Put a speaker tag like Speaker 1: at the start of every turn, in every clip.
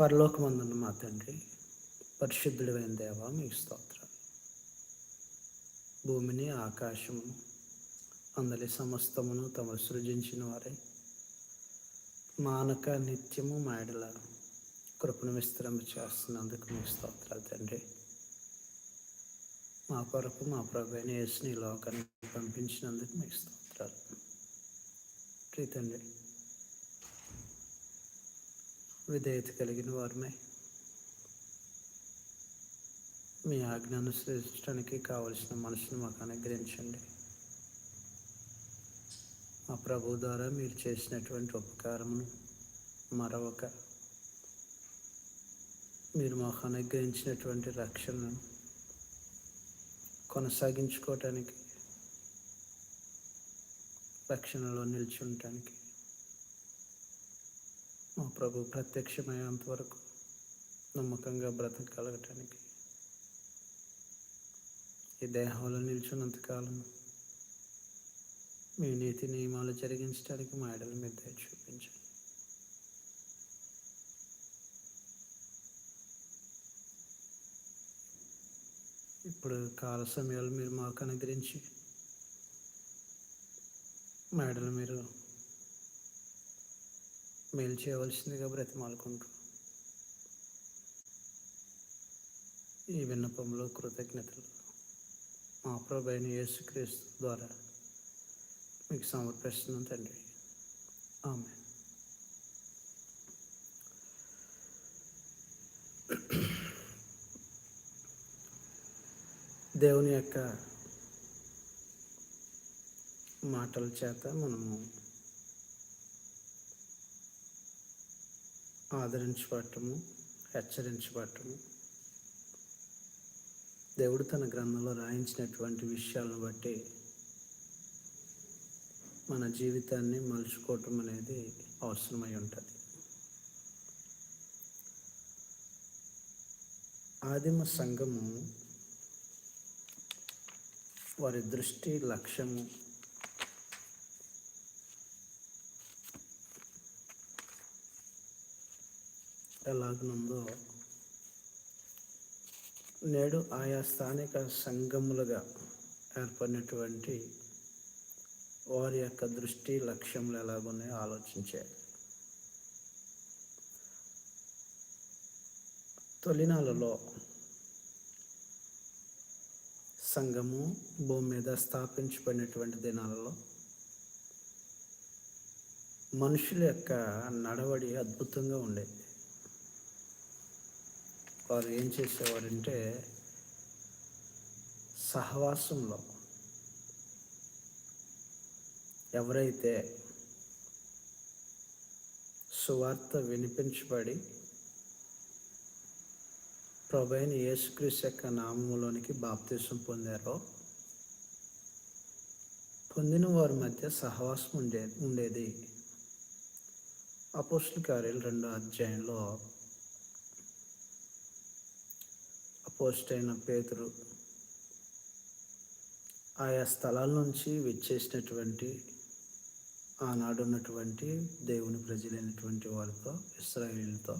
Speaker 1: పరలోకమందున్న మా తండ్రి పరిశుద్ధుడైన దేవ మీ స్తోత్రాలు. భూమిని ఆకాశమును అందరి సమస్తమును తమరు సృజించిన వారై. మానక నిత్యము మాయడల కృపను విస్తరింప చేస్తున్నందుకు మీ స్తోత్రాలు తండ్రి. మా కొరకు మా ప్రభుని వేసిన ఈ పంపించినందుకు మీ స్తోత్రాలు. ప్రీతండి. విధేయత కలిగిన వారమే మీ ఆజ్ఞ అనుసరించడానికి కావలసిన మనసును మాకు అనుగ్రహించండి. మా ప్రభు ద్వారా మీరు చేసినటువంటి ఉపకారమును మరొక మీరు మాకు అనుగ్రహించినటువంటి రక్షణను కొనసాగించుకోవటానికి రక్షణలో నిలిచి ఉండటానికి మా ప్రభు ప్రత్యక్షమయ్యేంత వరకు నమ్మకంగా బ్రతకగలగటానికి ఈ దేహంలో నిల్చున్నంత కాలం మీ నీతి నియమాలు జరిగించడానికి మా ఎడల మీద దయ చూపించండి. ఇప్పుడు కాల సమయాలు మీరు మాకు అనుగ్రహించి మేడలు మీరు మేలు చేయవలసిందిగా బ్రతిమాలుకుంటున్నాం. ఈ విన్నపంలో కృతజ్ఞతలు. మా ప్రభైన యేసుక్రీస్తు ద్వారా మీకు సమర్పిస్తున్నాం తండ్రి. ఆమె దేవుని యొక్క మాటల చేత మనము ఆదరించబడటము హెచ్చరించబడటము. దేవుడు తన గ్రంథంలో రాయించినటువంటి విషయాలను బట్టి మన జీవితాన్ని మలుచుకోవటం అనేది అవసరమై ఉంటుంది. ఆదిమ సంఘము వారి దృష్టి లక్ష్యము లగ్నంలో నేడు ఆయా స్థానిక సంఘములుగా ఏర్పడినటువంటి వారి యొక్క దృష్టి లక్ష్యములు ఎలాగున్నాయో ఆలోచించాలి తొలినాలలో సంఘము భూమి మీద స్థాపించబడినటువంటి దినాలలో మనుషుల యొక్క నడవడి అద్భుతంగా ఉండేది. వారు ఏం చేసేవారంటే సహవాసంలో ఎవరైతే సువార్త వినిపించబడి ప్రభైన యేసుక్రీస్తు యొక్క నామంలోనికి బాప్తీసం పొందారో పొందిన వారి మధ్య సహవాసం ఉండే ఉండేది. అపోస్టుల కార్యాలు రెండో అధ్యాయంలో పోస్ట్ అయిన పేతురు ఆయా స్థలాల నుంచి విచ్చేసినటువంటి ఆనాడు ఉన్నటువంటి దేవుని ప్రజలైనటువంటి వారితో ఇస్రాయేలీలతో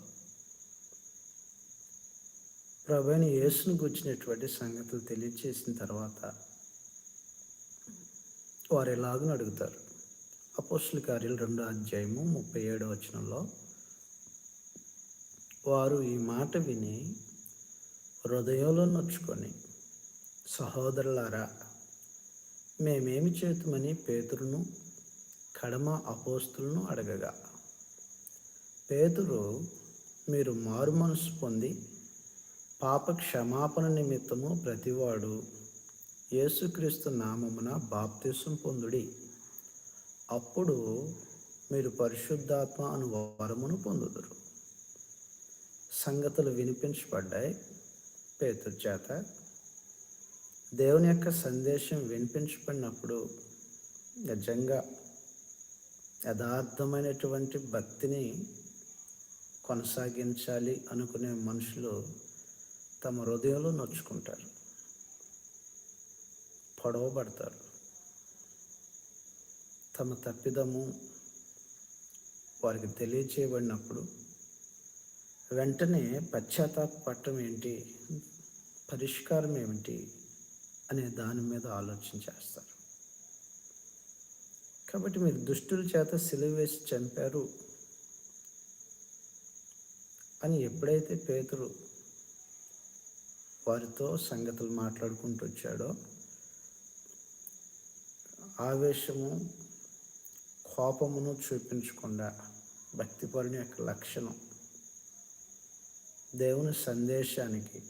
Speaker 1: ప్రభుని యేసును గుర్చినటువంటి సంగతులు తెలియచేసిన తర్వాత వారు ఎలాగని అడుగుతారు? అపోస్టుల కార్యాలు రెండో అధ్యాయము ముప్పై ఏడో వచనంలో వారు ఈ మాట విని హృదయంలో నొచ్చుకొని సహోదరులారా మేమేమి చేతుమని పేతురును కడమ అపోస్తులను అడగగా. పేతురు మీరు మారు మనసు పొంది పాప క్షమాపణ నిమిత్తము ప్రతివాడు యేసుక్రీస్తు నామమున బాప్తిసం పొందుడి. అప్పుడు మీరు పరిశుద్ధాత్మ అను వరమును పొందుదురు. సంగతులు వినిపించబడ్డాయి. పేతురు చేత దేవుని యొక్క సందేశం వినిపించబడినప్పుడు నిజంగా యథార్థమైనటువంటి భక్తిని కొనసాగించాలి అనుకునే మనుషులు తమ హృదయంలో నొచ్చుకుంటారు. పొడవబడతారు. తమ తప్పిదము వారికి తెలియచేయబడినప్పుడు వెంటనే పశ్చాత్తాపట్టం ఏంటి? పరిష్కారం ఏమిటి అనే దాని మీద ఆలోచన చేస్తారు. కాబట్టి మీరు దుష్టుల చేత సిలివేసి చంపారు అని ఎప్పుడైతే పేతురు వారితో సంగతులు మాట్లాడుకుంటూ వచ్చాడో ఆవేశము కోపమును చూపించకుండా భక్తిపరుని యొక్క లక్షణం దేవుని సందేశానికి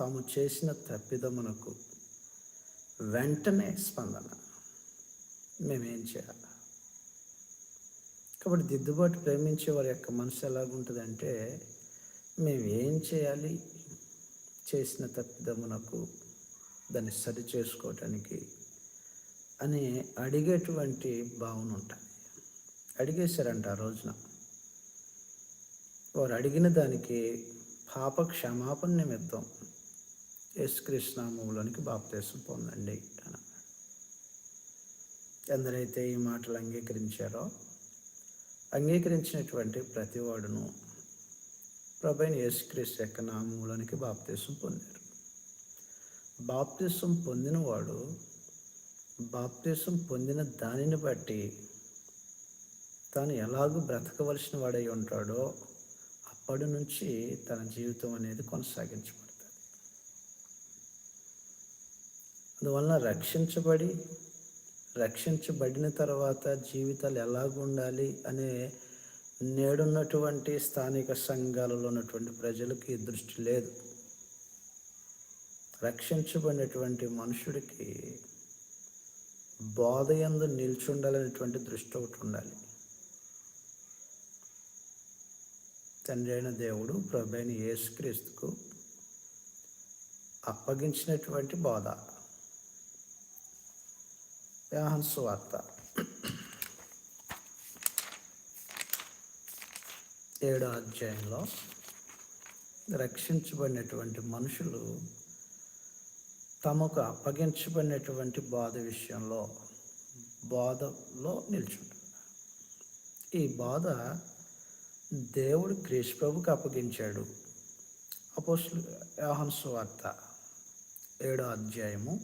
Speaker 1: తాము చేసిన తప్పిదమునకు వెంటనే స్పందన. మేమేం చేయాలి? కాబట్టి దిద్దుబాటు ప్రేమించే వారి యొక్క మనసు ఎలాగుంటుందంటే మేము ఏం చేయాలి? చేసిన తప్పిదమునకు దాన్ని సరి చేసుకోవటానికి అని అడిగేటువంటి భావన ఉంటుంది. అడిగేశారంట ఆ రోజున. వారు అడిగిన దానికి పాప క్షమాపణ నిమిత్తం యేసుకృష్ణామంలోనికి బాప్తీసం పొందండి అని ఎందరైతే ఈ మాటలు అంగీకరించారో అంగీకరించినటువంటి ప్రతివాడును ప్రభైన యేసుక్రీస్తు యొక్క నామంలోనికి బాప్తీసం పొందారు. బాప్తీసం పొందినవాడు బాప్తీసం పొందిన దానిని బట్టి తాను ఎలాగూ బ్రతకవలసిన వాడై ఉంటాడో అప్పటి నుంచి తన జీవితం అనేది కొనసాగించబడు అందువలన రక్షించబడి రక్షించబడిన తర్వాత జీవితాలు ఎలాగుండాలి అనే నేడున్నటువంటి స్థానిక సంఘాలలో ఉన్నటువంటి ప్రజలకి దృష్టి లేదు. రక్షించబడినటువంటి మనుషుడికి బోధ ఎందు నిల్చుండాలనేటువంటి దృష్టి ఒకటి ఉండాలి. తండ్రి అయిన దేవుడు ప్రభు అయిన యేసుక్రీస్తుకు అప్పగించినటువంటి బోధ. వ్యాహన్ సువార్త ఏడో అధ్యాయంలో రక్షించబడినటువంటి మనుషులు తమకు అప్పగించబడినటువంటి బాధ విషయంలో బాధలో నిల్చుంటారు. ఈ బాధ దేవుడు క్రీష్ప్రభుకి అప్పగించాడు. అపోస్లు యోహన్ సువార్త ఏడో అధ్యాయము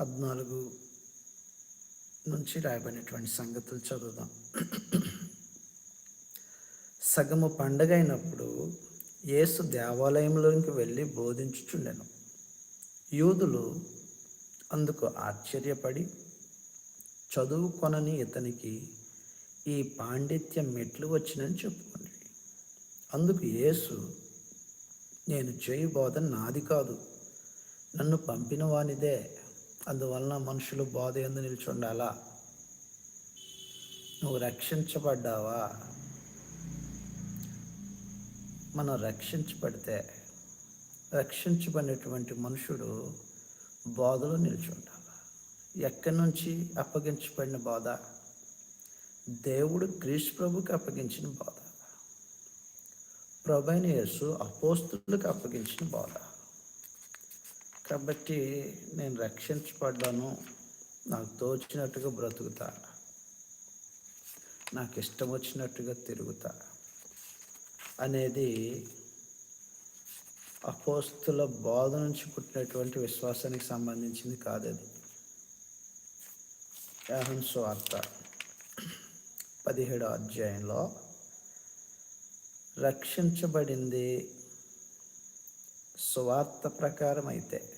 Speaker 1: పద్నాలుగు నుంచి రాయబడినటువంటి సంగతులు చదువుదాం. సగము పండగ అయినప్పుడు యేసు దేవాలయంలోకి వెళ్ళి బోధించుచుండెను. యూదులు అందుకు ఆశ్చర్యపడి చదువుకొనని ఇతనికి ఈ పాండిత్యం మెట్లు వచ్చినని చెప్పుకోండి అందుకు యేసు నేను చేయి నాది కాదు నన్ను పంపిన వానిదే. అందువలన మనుషులు బోధ ఎందు నిల్చుండాలా? నువ్వు రక్షించబడ్డావా? మనం రక్షించబడితే రక్షించబడినటువంటి మనుషుడు బోధలో నిల్చుండాలి? ఎక్కడి నుంచి అప్పగించబడిన బోధ? దేవుడు క్రీస్తు ప్రభుకి అప్పగించిన బోధ. ప్రభైన యేసు అపోస్తులకు అప్పగించిన బోధ. కాబట్టి నేను రక్షించబడ్డాను. నాకు తోచినట్టుగా బ్రతుకుతా. నాకు ఇష్టం వచ్చినట్టుగా తిరుగుతా అనేది అపోస్తుల బోధ నుంచి పుట్టినటువంటి విశ్వాసానికి సంబంధించింది కాదు యాహన్ స్వార్త పదిహేడో అధ్యాయంలో రక్షించబడింది స్వార్థ ప్రకారం అయితే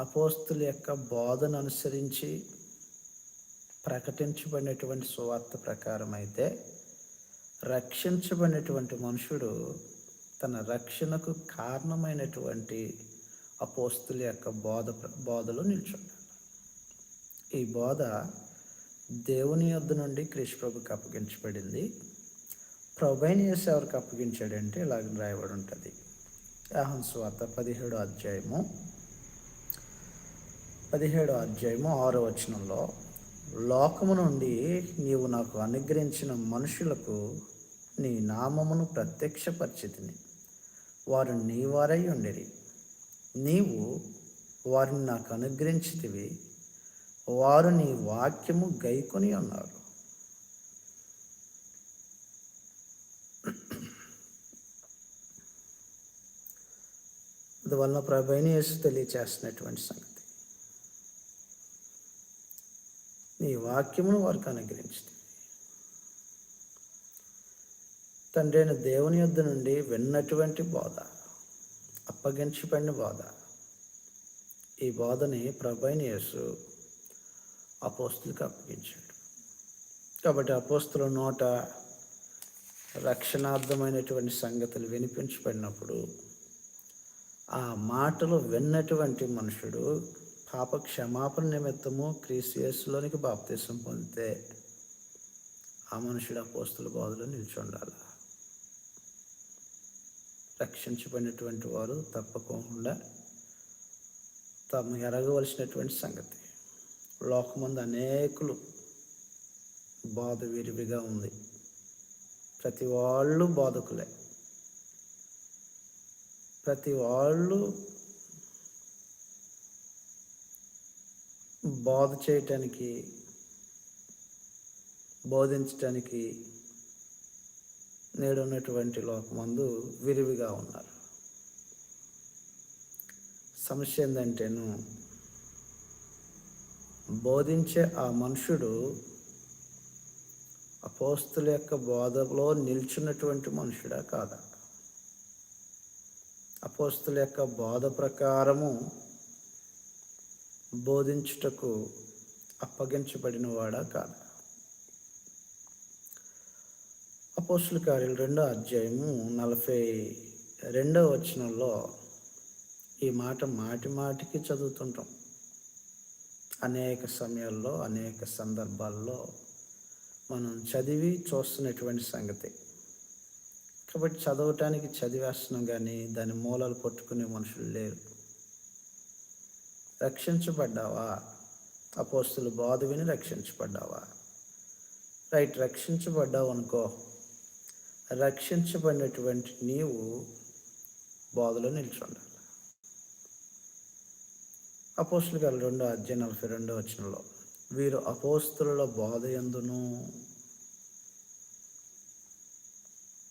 Speaker 1: అపోస్తుల యొక్క బోధన అనుసరించి ప్రకటించబడినటువంటి సువార్త ప్రకారం అయితే రక్షించబడినటువంటి మనుషుడు తన రక్షణకు కారణమైనటువంటి అపోస్తుల యొక్క బోధ బోధలో నిల్చుండాలి ఈ బోధ దేవుని యొద్ నుండి కృష్ణప్రభుకి ప్రభుకి అప్పగించబడింది. ప్రభైన చేసి ఎవరికి అప్పగించాడంటే ఇలాగ రాయబడి ఉంటుంది. యాహన్ స్వాత పదిహేడో అధ్యాయము పదిహేడు అధ్యాయము ఆరో వచనంలో లోకము నుండి నీవు నాకు అనుగ్రహించిన మనుషులకు నీ నామమును ప్రత్యక్షపరిచితిని. వారు నీవారై ఉండిరి. నీవు వారిని నాకు అనుగ్రహించితివి. వారు నీ వాక్యము గైకొని ఉన్నారు. అందువలన ప్రభైన యేసు తెలియచేస్తున్నటువంటి సంగతి. నీ వాక్యమును వారికి అనుగ్రహించింది తండ్రి అయిన దేవుని యొద్ద నుండి విన్నటువంటి బోధ అప్పగించబడిన బోధ. ఈ బోధని ప్రభైన యేసు అపోస్తులకు అప్పగించాడు. కాబట్టి అపోస్తుల నోట రక్షణార్థమైనటువంటి సంగతులు వినిపించబడినప్పుడు ఆ మాటలు విన్నటువంటి మనుషుడు పాప క్షమాపణ నిమిత్తము క్రీసియస్లోనికి బాప్తీసం పొందితే ఆ మనుషుడు అపోస్తుల బోధలో నిల్చుండాలి? రక్షించబడినటువంటి వారు తప్పకుండా తాము ఎరగవలసినటువంటి సంగతి. లోకమందు అనేకులు బాధ విరివిగా ఉంది. ప్రతి వాళ్ళు బాధకులే. ప్రతి వాళ్ళు బోధ చేయటానికి బోధించటానికి నేడున్నటువంటి లోకమందు విరివిగా ఉన్నారు. సమస్య ఏంటంటేను బోధించే ఆ మనుషుడు అపోస్తుల యొక్క బోధలో నిల్చున్నటువంటి మనుషుడా కాదా? అపోస్తుల యొక్క బోధ ప్రకారము బోధించుటకు అప్పగించబడిన వాడా కాదు. అపోస్టుల కార్యాలు రెండో అధ్యాయము నలభై రెండో వచనంలో ఈ మాట మాటి మాటికి చదువుతుంటాం. అనేక సమయాల్లో అనేక సందర్భాల్లో మనం చదివి చూస్తున్నటువంటి సంగతి. కాబట్టి చదవటానికి చదివేస్తున్నాం కానీ దాని మూలాలు పట్టుకునే మనుషులు లేరు. రక్షించబడ్డావా? అపోస్తులు బాధ విని రక్షించబడ్డావా? రైట్ రక్షించబడ్డావు అనుకో రక్షించబడినటువంటి నీవు బాధలో నిల్చుండాలి. అపోస్తులు గల రెండో అధ్యాయం నలభై రెండో వచనంలో వీరు అపోస్తుల బోధ ఎందును?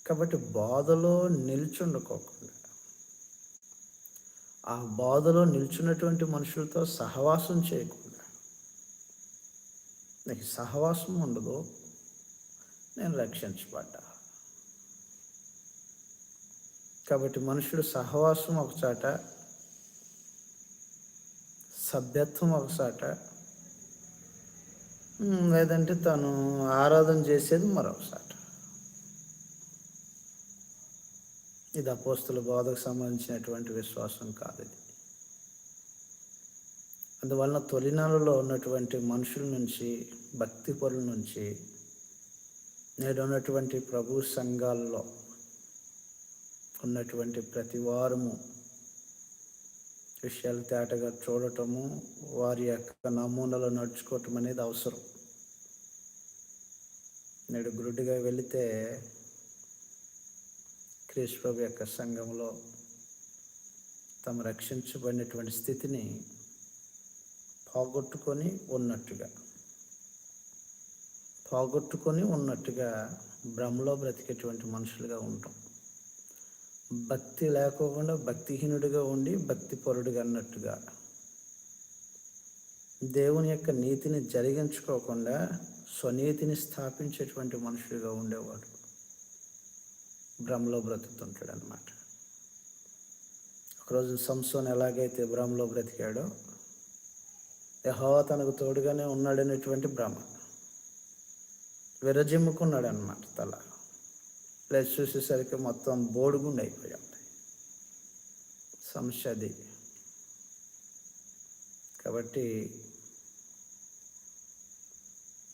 Speaker 1: కాబట్టి బాధలో నిల్చుండుకోకుండా. ఆ బాధలో నిల్చున్నటువంటి మనుషులతో సహవాసం చేయకుండా. నీకు సహవాసం ఉండదు నేను రక్షించబడ్డా. కాబట్టి మనుషుడు సహవాసం ఒకచాట సభ్యత్వం ఒకసాట లేదంటే తను ఆరాధన చేసేది మరొకసాట ఇది అపోస్తుల బోధకు సంబంధించినటువంటి విశ్వాసం కాదు ఇది. అందువలన తొలినాలలో ఉన్నటువంటి మనుషుల నుంచి భక్తి పరుల నుంచి నేడు ఉన్నటువంటి ప్రభు సంఘాల్లో ఉన్నటువంటి ప్రతి వారము విషయాలు తేటగా చూడటము వారి యొక్క నమూనాలో నడుచుకోవటం అనేది అవసరం. నేడు గురుడిగా వెళితే క్రీశ్వరు యొక్క సంఘంలో తమ రక్షించబడినటువంటి స్థితిని పోగొట్టుకొని ఉన్నట్టుగా పోగొట్టుకొని ఉన్నట్టుగా భ్రమలో బ్రతికేటువంటి మనుషులుగా ఉంటాం. భక్తి లేకోకుండా భక్తిహీనుడిగా ఉండి భక్తి పరుడుగా అన్నట్టుగా దేవుని యొక్క నీతిని జరిగించుకోకుండా స్వనీతిని స్థాపించేటువంటి మనుషుడిగా ఉండేవాడు. భ్రమలో బ్రతుకుతుంటాడు అనమాట ఒకరోజు సంసోన్ ఎలాగైతే భ్రమలో బ్రతికాడో యహోవా తనకు తోడుగానే ఉన్నాడనేటువంటి భ్రమ. విరజిమ్ముకున్నాడు అనమాట తల. లేదు చూసేసరికి మొత్తం బోడుగుండి అయిపోయాడు సమస్య అది కాబట్టి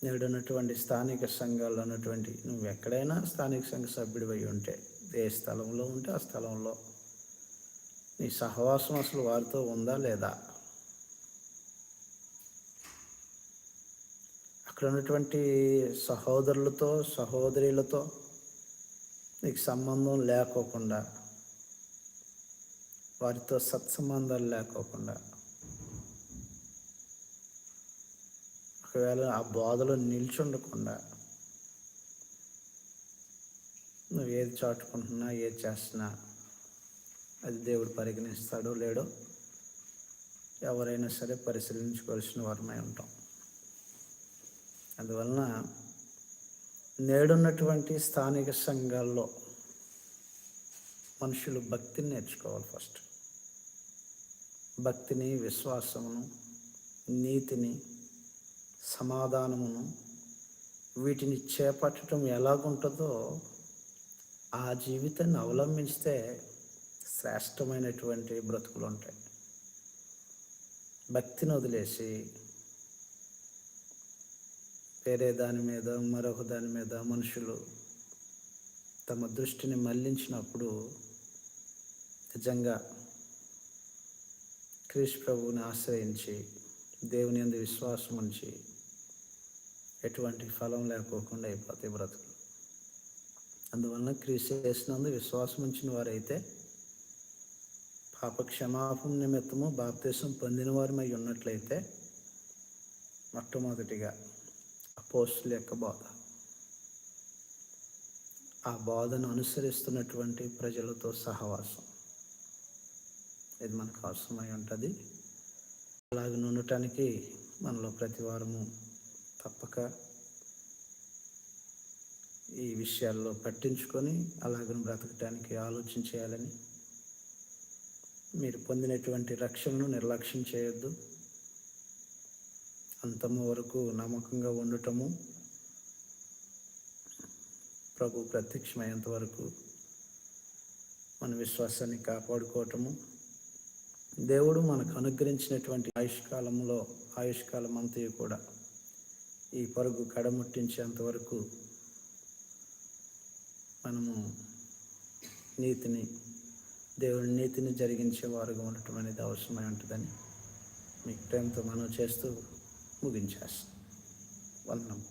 Speaker 1: నేడు ఉన్నటువంటి స్థానిక సంఘాల్లో ఉన్నటువంటి నువ్వు ఎక్కడైనా స్థానిక సంఘ సభ్యుడివై ఉంటే ఏ స్థలంలో ఉంటే ఆ స్థలంలో నీ సహవాసం అసలు వారితో ఉందా లేదా? అక్కడ ఉన్నటువంటి సహోదరులతో సహోదరులతో నీకు సంబంధం లేకోకుండా వారితో సత్సంబంధాలు లేకోకుండా ఒకవేళ ఆ బాధలో నిల్చుండకుండా నువ్వు ఏది చాటుకుంటున్నా ఏది చేస్తున్నా అది దేవుడు పరిగణిస్తాడో లేడో ఎవరైనా సరే పరిశీలించుకోవాల్సిన వారమై ఉంటాం. అందువలన నేడున్నటువంటి స్థానిక సంఘాల్లో మనుషులు భక్తిని నేర్చుకోవాలి ఫస్ట్. భక్తిని విశ్వాసమును నీతిని సమాధానమును వీటిని చేపట్టడం ఎలాగుంటుందో ఆ జీవితాన్ని అవలంబించితే శ్రేష్టమైనటువంటి బ్రతుకులు ఉంటాయి భక్తిని వదిలేసి వేరే దాని మీద మరొక దాని మీద మనుషులు తమ దృష్టిని మళ్ళించినప్పుడు నిజంగా క్రీష్ ప్రభువుని ఆశ్రయించి దేవుని అందు విశ్వాసం ఉంచి ఎటువంటి ఫలం లేకోకుండా అయిపోతాయి బ్రతుకు అందువలన క్రీస్తు చేసినందు విశ్వాసం ఉంచిన వారైతే పాపక్షమాపణ నిమిత్తము బాప్తీసం పొందిన వారమై ఉన్నట్లయితే మొట్టమొదటిగా అపోస్టుల యొక్క బోధ. ఆ బోధను అనుసరిస్తున్నటువంటి ప్రజలతో సహవాసం. ఇది మనకు అవసరమై ఉంటుంది. అలాగ ఉండటానికి మనలో ప్రతి వారము తప్పక ఈ విషయాల్లో పట్టించుకొని అలాగను బ్రతకటానికి ఆలోచన చేయాలని. మీరు పొందినటువంటి రక్షణను నిర్లక్ష్యం చేయొద్దు. అంతము వరకు నమ్మకంగా ఉండటము ప్రభు ప్రత్యక్షమయ్యేంత వరకు మన విశ్వాసాన్ని కాపాడుకోవటము. దేవుడు మనకు అనుగ్రహించినటువంటి ఆయుష్కాలంలో ఆయుష్కాలం అంతయు కూడా ఈ పరుగు కడముట్టించేంత వరకు మనము నీతిని దేవుని నీతిని జరిగించే వారుగా ఉండటం అనేది అవసరమై ఉంటుందని మీకు ప్రేమతో మనం చేస్తూ ముగించేస్తాం వందనం.